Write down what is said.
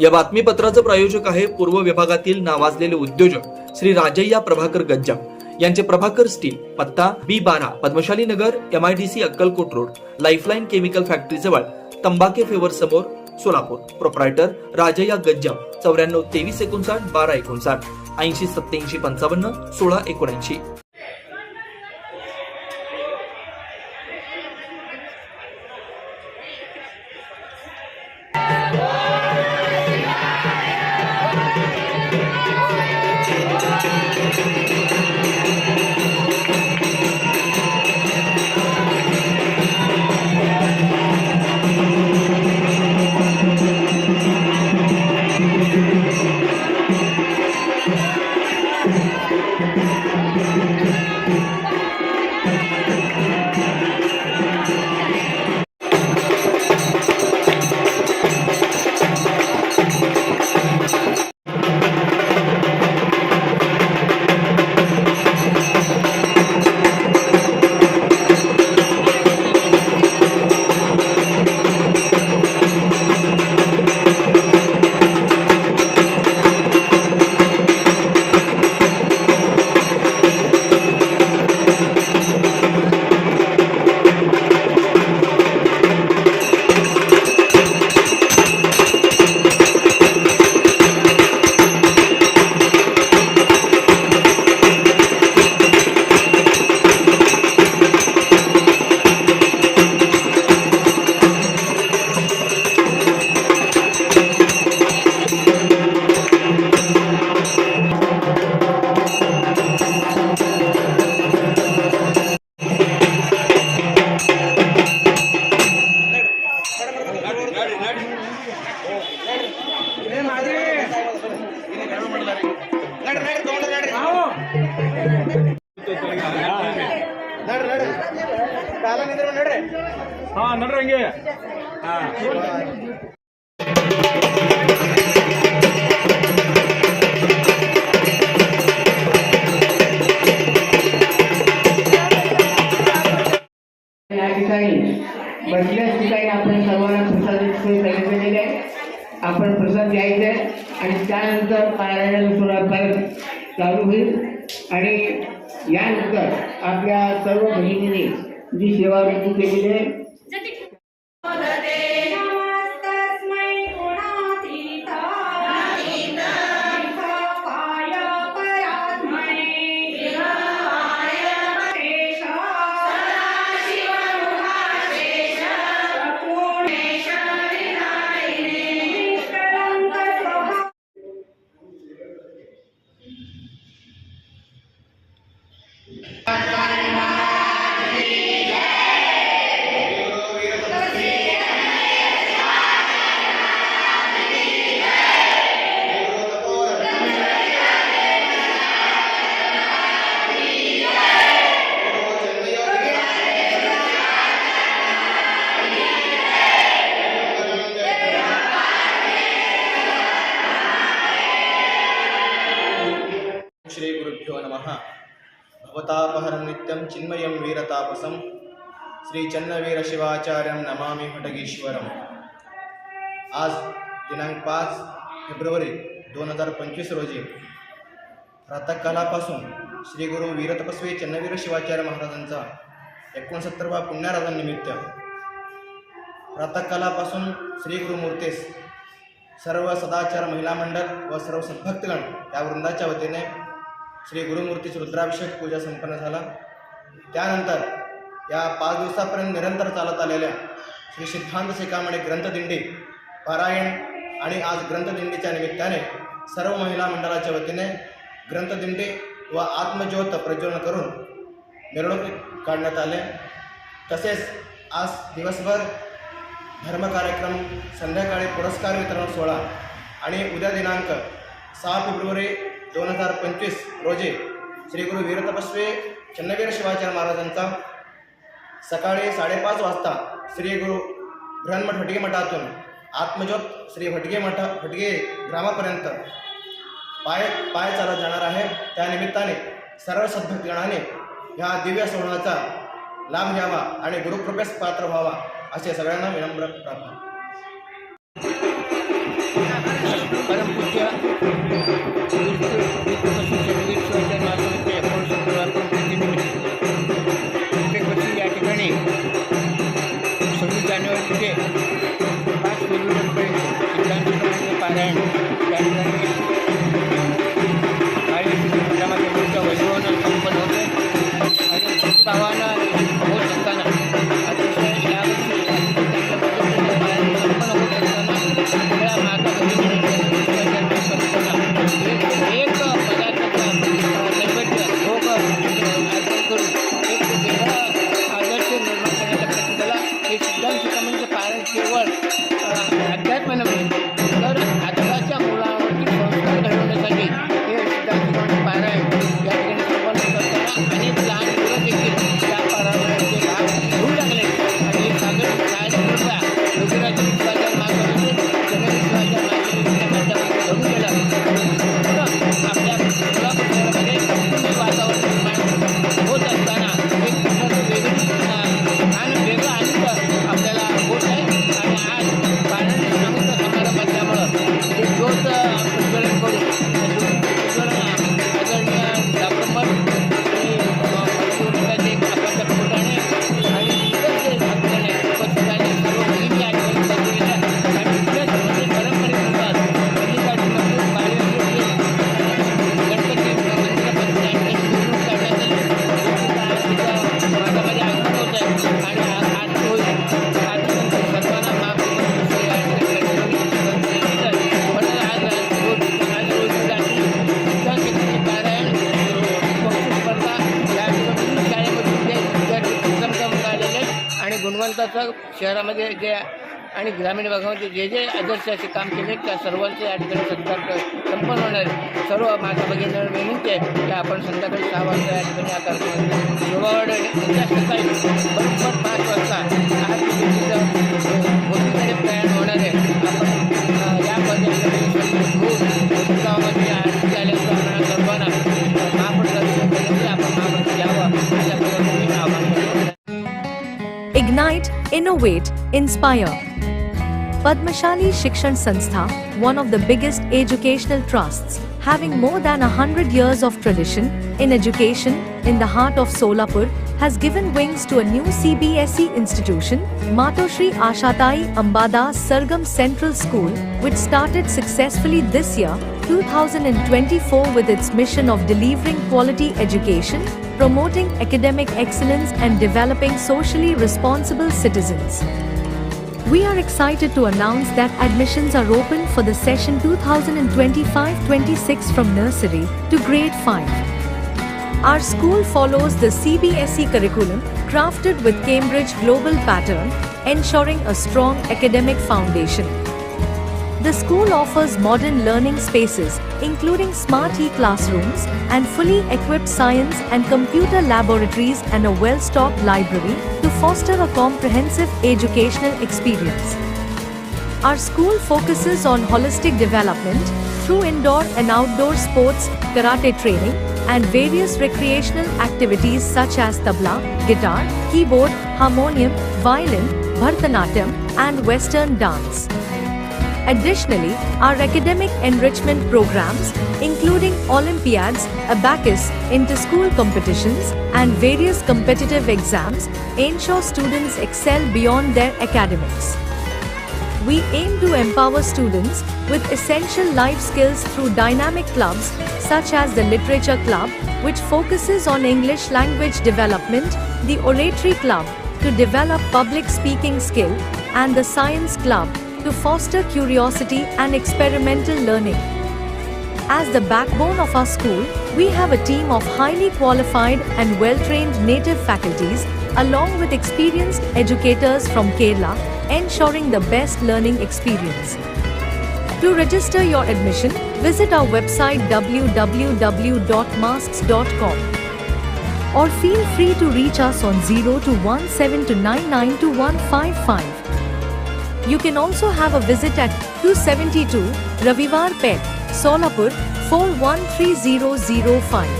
या बातमीपत्राचं प्रायोजक आहे पूर्व विभागातील नावाजलेले उद्योजक श्री राजय्या प्रभाकर गज्जा यांचे प्रभाकर स्टील पत्ता बी बारा Padmashali Nagar M I D C Akkalkot road lifeline chemical factory जवळ तंबाके फेवर समोर सोलापूर. प्रोप्रायटर राजय्या गज्जा चौऱ्याण्णव तेवीस एकोणसाठ बारा एकोणसाठ ऐंशी सत्याऐंशी पंचावन्न सोळा एकोणऐंशी. ಹಾ ನಡ್ರಿ ಹಂಗೆ ಹಾ या ठिकाणी बसल्याच ठिकाणी आपण सर्वांना प्रसादाची सोय तयार केलेली आहे आपण प्रसाद घ्यायचे आहे आणि त्यानंतर पारायणाला सुरुवात परत चालू होईल आणि यानंतर आपल्या सर्व बहिणींनी જી સેવા રૂપી એટલે भवतापहरं नित्यं चिन्मयं वीरतापसं श्रीचन्नवीरशिवाचार्यं नमामि फटगेश्वरम् आज दिनांक पाच फेब्रुवारी दोन हजार पंचवीस रोजी प्रातःकालापासून श्री गुरु वीरतपस्वी चन्नवीर शिवाचार्य महाराजांचा एकोणसत्तरवा पुण्याराजांनिमित्त प्रातःकालापासून श्री गुरुमूर्तीस सर्व सदाचार महिला मंडळ व सर्व सद्भक्तगण या वृंदाच्या वतीने श्री गुरुमूर्तीची रुद्राभिषेक पूजा संपन्न झाला. त्यानंतर या पाच दिवसापर्यंत निरंतर चालत आलेल्या श्री सिद्धांत शिखामणे ग्रंथदिंडी पारायण आणि आज ग्रंथदिंडीच्या निमित्ताने सर्व महिला मंडळाच्या वतीने ग्रंथदिंडी व आत्मज्योत प्रज्वलन करून मिरवणूक काढण्यात आले. तसेच आज दिवसभर धर्म कार्यक्रम संध्याकाळी पुरस्कार वितरण सोहळा आणि उद्या दिनांक सहा फेब्रुवारी दोन हजार पंचवीस रोजी श्री गुरु वीरतपस्वी चन्नवीर शिवाचार्य महाराजांचा सकाळी साडेपाच वाजता श्री गुरु बृहन्मठ भटगे मठातून आत्मज्योत श्री भटगे मठ भटगे ग्रामापर्यंत पाय पाय चालत जाणार आहे. त्यानिमित्ताने सर्व सद्भक्तगणाने ह्या दिव्य सोहळ्याचा लाभ घ्यावा आणि गुरुकृपेस पात्र व्हावा असे सगळ्यांना विनम्र प्रार्थना. đen. Penetran, आणि शहरामध्ये जे आणि ग्रामीण भागामध्ये जे जे आदर्श असे काम केले त्या सर्वांचे या ठिकाणी सत्कार संपन्न होणार सर्व माझ्या भगिनींना विनंती आहे की आपण संध्याकाळी सहा वाजता या ठिकाणी हा कार्यक्रम शोभावाड सकाळी बरोबर पाच वाजता Ignite, Innovate, Inspire. Padmashali Shikshan Sanstha, one of the biggest educational trusts, having more than a hundred years of tradition in education in the heart of Solapur, has given wings to a new CBSE institution, Matoshri Ashatai Ambada Sargam Central School, which started successfully this year, 2024, with its mission of delivering quality education, promoting academic excellence, and developing socially responsible citizens. We are excited to announce that admissions are open for the session 2025-26 from nursery to grade 5. Our school follows the CBSE curriculum crafted with Cambridge Global Pattern, ensuring a strong academic foundation. The school offers modern learning spaces, including smart e-classrooms and fully equipped science and computer laboratories and a well-stocked library to foster a comprehensive educational experience. Our school focuses on holistic development through indoor and outdoor sports, karate training, and various recreational activities such as tabla, guitar, keyboard, harmonium, violin, bharatanatyam, and western dance. Additionally, our academic enrichment programs, including Olympiads, abacus, inter-school competitions, and various competitive exams, ensure students excel beyond their academics. We aim to empower students with essential life skills through dynamic clubs such as the Literature Club, which focuses on English language development, the Oratory Club to develop public speaking skill, and the Science Club to foster curiosity and experimental learning. As the backbone of our school, we have a team of highly qualified and well trained native faculties, along with experienced educators from Kerala, ensuring the best learning experience. To register your admission, visit our website www.masks.com or feel free to reach us on 0 You can also have a visit at 272 Ravivar Pet, Solapur 413005.